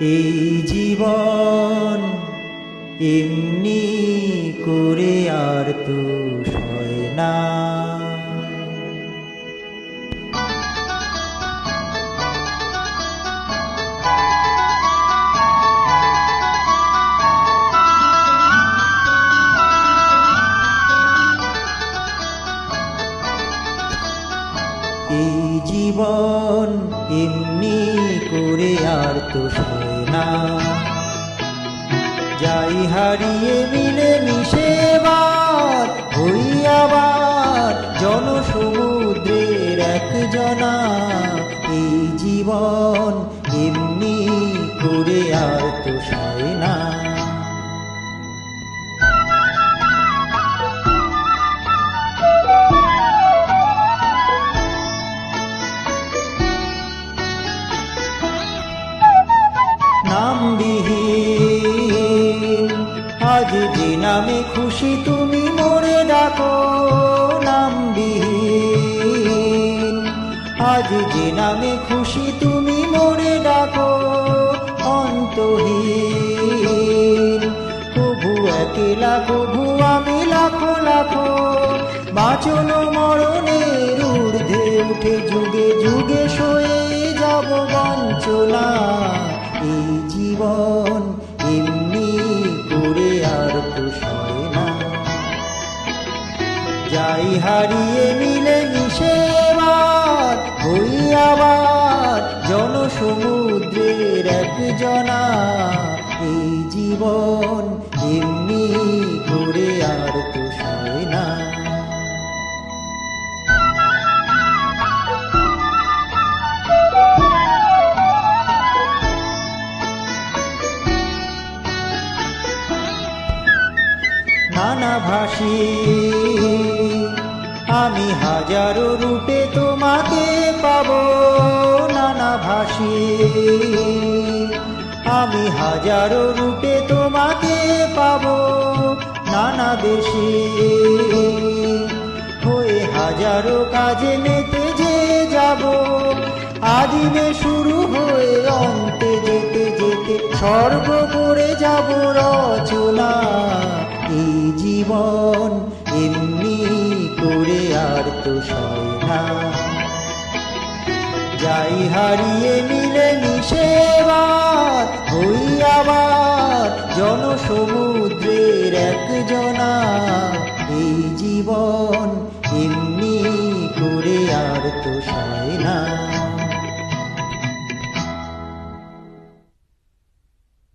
এই জীবন এমনি করে আর তো সয় না। এই জীবন এমনি করে আর হয় না যাই হারিয়ে মিলে মিশে বার হই আবার জনসমুদ্রের এক জনা এই জীবন এমনি করে আর তো না। নামবিহীন। আজ যে নামে খুশি তুমি মোরে ডাকো, নামবিহীন। আজ যে নামে খুশি তুমি মোরে ডাকো, অন্তহীন। কভু একেলা কভু আমি লাখো লাখো। বাঁচন মরণের যাই হারিয়ে মিলে মিশে হই আবার জনসমুদ্রের এক জনা এই জীবন এমনি করে আর তো সয় না ভাষী আমি হাজারো রূপে তোমাকে পাব, নানা ভাষী। আমি হাজারো রূপে তোমাকে পাব, নানা বেশি। হয়ে হাজারো কাজে মেতে যে যাব, আদিমে শুরু হয়ে অন্তে যেতে যেতে স্বর্গ করে যাব রচনা। এই জীবন এমনি আর তো সয়না যাই হারিয়ে মিলে মিশে হই আবার জনসমুদ্রের এক জনা এই জীবন এমনি করে আর তো সয় না